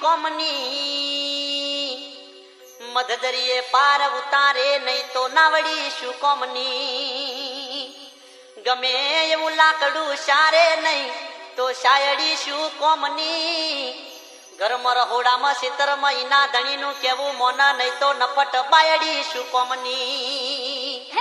કોમની. મધદરીએ પાર ઉતારે નહીં તો નાવડી શું કોમની. ગમે એવું લાકડું સારે નહીં તો શાયડી શું કોમની. ઘરમાં રહોડામાં સિતર મહિના ધણીનું કેવું મોના નહીં તો નપટ પાયડી શું કોમની